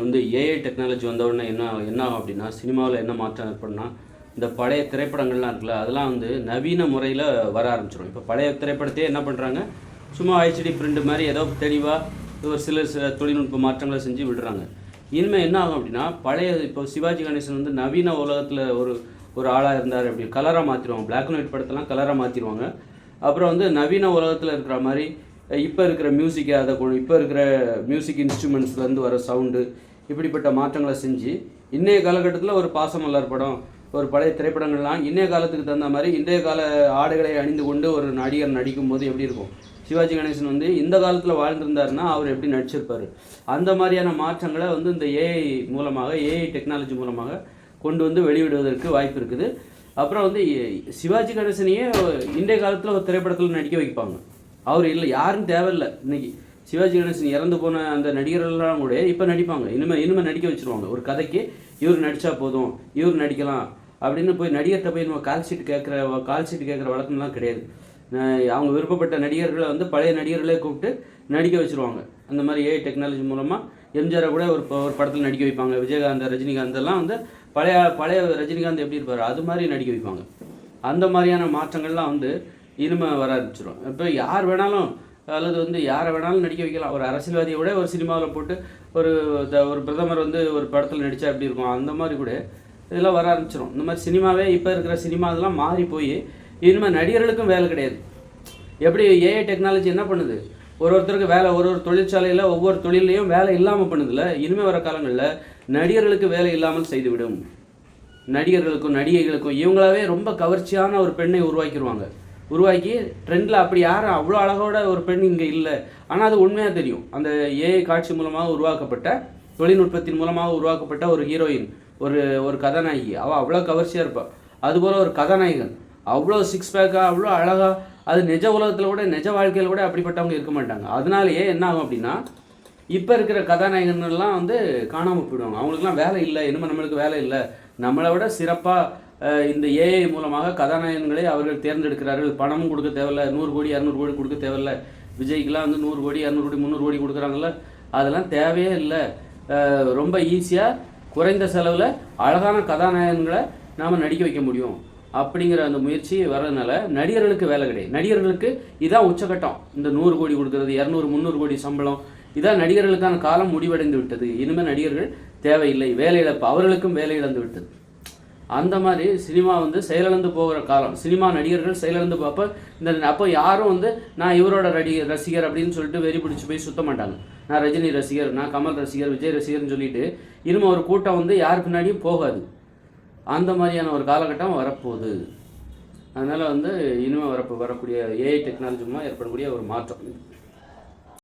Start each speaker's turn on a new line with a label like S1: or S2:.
S1: வந்து AI technology வந்தவுடனே என்ன என்ன ஆகும் அப்படின்னா சினிமாவில் என்ன மாற்றம் ஏற்படும்னா இந்த பழைய திரைப்படங்கள்லாம் இருக்குல்ல அதெல்லாம் வந்து நவீன முறையில் வர ஆரம்பிச்சிடும். இப்போ பழைய திரைப்படத்தையே என்ன பண்ணுறாங்க சும்மா ஹெச்டி பிரிண்ட் மாதிரி ஏதோ தெளிவாக ஒரு சில சில தொழில்நுட்ப மாற்றங்களை செஞ்சு விடுறாங்க. இனிமேல் என்ன ஆகும் அப்படின்னா பழைய இப்போ சிவாஜி கணேசன் வந்து நவீன உலகத்தில் ஒரு ஒரு ஆளாக இருந்தார் அப்படி கலராக மாற்றிடுவாங்க பிளாக் அண்ட் ஒயிட் படத்தெல்லாம் கலராக மாற்றிடுவாங்க அப்புறம் வந்து நவீன உலகத்தில் இருக்கிற மாதிரி இப்போ இருக்கிற மியூசிக்கை அதை இப்போ இருக்கிற மியூசிக் இன்ஸ்ட்ருமெண்ட்ஸ்லேருந்து வர சவுண்டு இப்படிப்பட்ட மாற்றங்களை செஞ்சு இன்றைய காலகட்டத்தில் ஒரு பாசமலர் படம் ஒரு பழைய திரைப்படங்கள்லாம் இன்றைய காலத்துக்கு தகுந்த மாதிரி இன்றைய கால ஆடைகளை அணிந்து கொண்டு ஒரு நடிகர் நடிக்கும்போது எப்படி இருக்கும்? சிவாஜி கணேசன் வந்து இந்த காலத்தில் வாழ்ந்திருந்தாருன்னா அவர் எப்படி நடிச்சிருப்பார்? அந்த மாதிரியான மாற்றங்களை வந்து இந்த ஏஐ மூலமாக ஏஐ டெக்னாலஜி மூலமாக கொண்டு வந்து வெளியிடுவதற்கு வாய்ப்பு இருக்குது. அப்புறம் வந்து சிவாஜி கணேசனையே இன்றைய காலத்தில் ஒரு திரைப்படத்தில் நடிக்க வைப்பாங்க. அவர் இல்லை யாரும் தேவையில்லை. இன்னைக்கு சிவாஜி கணேசன் இறந்து போன அந்த நடிகர்கள்லாம் கூட இப்போ நடிப்பாங்க. இனிமேல் இனிமேல் நடிக்க வச்சிருவாங்க. ஒரு கதைக்கு இவர் நடித்தா போதும் இவர் நடிக்கலாம் அப்படின்னு போய் நடிகர்கிட்ட போய் நம்ம கால் ஷீட் கேட்குற கால் ஷீட் கேட்குற வழக்கம்லாம் கிடையாது. அவங்க விருப்பப்பட்ட நடிகர்களை வந்து பழைய நடிகர்களே கூப்பிட்டு நடிக்க வச்சிருவாங்க. அந்த மாதிரி ஏஐ டெக்னாலஜி மூலமாக எம்ஜிஆரை கூட ஒரு ஒரு படத்தில் நடிக்க வைப்பாங்க. விஜயகாந்த் ரஜினிகாந்த் எல்லாம் வந்து பழைய பழைய ரஜினிகாந்த் எப்படி இருப்பார்? அது மாதிரி நடிக்க வைப்பாங்க. அந்த மாதிரியான மாற்றங்கள்லாம் வந்து இனிமே வர ஆரம்பிச்சிடும் இப்போ யார் வேணாலும் அல்லது வந்து யாரை வேணாலும் நடிக்க வைக்கலாம். ஒரு அரசியல்வாதியை விட ஒரு சினிமாவில் போட்டு ஒரு த- ஒரு பிரதமர் வந்து ஒரு படத்தில் நடித்தா எப்படி இருக்கும்? அந்த மாதிரி கூட இதெல்லாம் வர ஆரம்பிச்சிடும் இந்த மாதிரி சினிமாவே இப்போ இருக்கிற சினிமா இதெல்லாம் மாறி போய் இனிமேல் நடிகர்களுக்கும் வேலை கிடையாது. எப்படி ஏஐ டெக்னாலஜி என்ன பண்ணுது? ஒரு ஒருத்தருக்கு வேலை ஒரு ஒரு தொழிற்சாலையில் ஒவ்வொரு தொழிலையும் வேலை இல்லாமல் பண்ணுதில்ல இனிமேல் வர காலங்களில் நடிகர்களுக்கு வேலை இல்லாமல் செய்துவிடும். நடிகர்களுக்கும் நடிகைகளுக்கும் இவங்களாவே ரொம்ப கவர்ச்சியான ஒரு பெண்ணை உருவாக்கிடுவாங்க உருவாக்கி ட்ரெண்டில் அப்படி யாரும் அவ்வளோ அழகோட ஒரு பெண் இங்கே இல்லை. ஆனால் அது உண்மையாக தெரியும். அந்த ஏஐ காட்சி மூலமாக உருவாக்கப்பட்ட தொழில்நுட்பத்தின் மூலமாக உருவாக்கப்பட்ட ஒரு ஹீரோயின் ஒரு ஒரு கதாநாயகி. அவள் அவ்வளோ கவர்ச்சியாக இருப்பாள் அதுபோல் ஒரு கதாநாயகன். அவ்வளோ சிக்ஸ் பேக்காக அவ்வளோ அழகாக அது நிஜ உலகத்தில் கூட நிஜ வாழ்க்கையில் கூட அப்படிப்பட்டவங்க இருக்க மாட்டாங்க. அதனாலேயே என்ன ஆகும் அப்படின்னா இப்போ இருக்கிற கதாநாயகன்லாம் வந்து காணாமல் போயிடுவாங்க. அவங்களுக்குலாம் வேலை இல்லை. இனிமேல் நம்மளுக்கு வேலை இல்லை. நம்மளை விட சிறப்பாக இந்த ஏஐ மூலமாக கதாநாயகன்களை அவர்கள் தேர்ந்தெடுக்கிறார்கள். பணமும் கொடுக்க தேவையில்ல. நூறு கோடி இரநூறு கோடி கொடுக்க தேவையில்ல. விஜய்க்கெலாம் வந்து நூறு கோடி இரநூறு கோடி முந்நூறு கோடி கொடுக்குறாங்கல்ல. அதெல்லாம் தேவையே இல்லை. ரொம்ப ஈஸியாக குறைந்த செலவில் அழகான கதாநாயகன்களை நாம் நடிக்க வைக்க முடியும். அப்படிங்கிற அந்த முயற்சி வர்றதுனால நடிகர்களுக்கு வேலை கிடையாது. நடிகர்களுக்கு இதான் உச்சகட்டம். இந்த நூறு கோடி கொடுக்கறது இரநூறு முந்நூறு கோடி சம்பளம் இதான் நடிகர்களுக்கான காலம் முடிவடைந்து விட்டது. இனிமேல் நடிகர்கள் தேவையில்லை. வேலை இழப்பு அவர்களுக்கும் வேலை இழந்து விட்டது. அந்த மாதிரி சினிமா வந்து செயலிழந்து போகிற காலம். சினிமா நடிகர்கள் செயலிழந்து பார்ப்ப இந்த அப்போ யாரும் வந்து நான் இவரோட ரடி ரசிகர் அப்படின்னு சொல்லிட்டு வெறி பிடிச்சி போய் சுத்த மாட்டாங்க நான் ரஜினி ரசிகர் நான் கமல் ரசிகர் விஜய் ரசிகர்னு சொல்லிட்டு இனிமே ஒரு கூட்டம் வந்து யார் பின்னாடியும் போகாது. அந்த மாதிரியான ஒரு காலகட்டம் வரப்போகுது. அதனால் வந்து இனிமேல் வரப்போ வரக்கூடிய ஏஐ டெக்னாலஜி மூலமாக ஏற்படக்கூடிய ஒரு மாற்றம்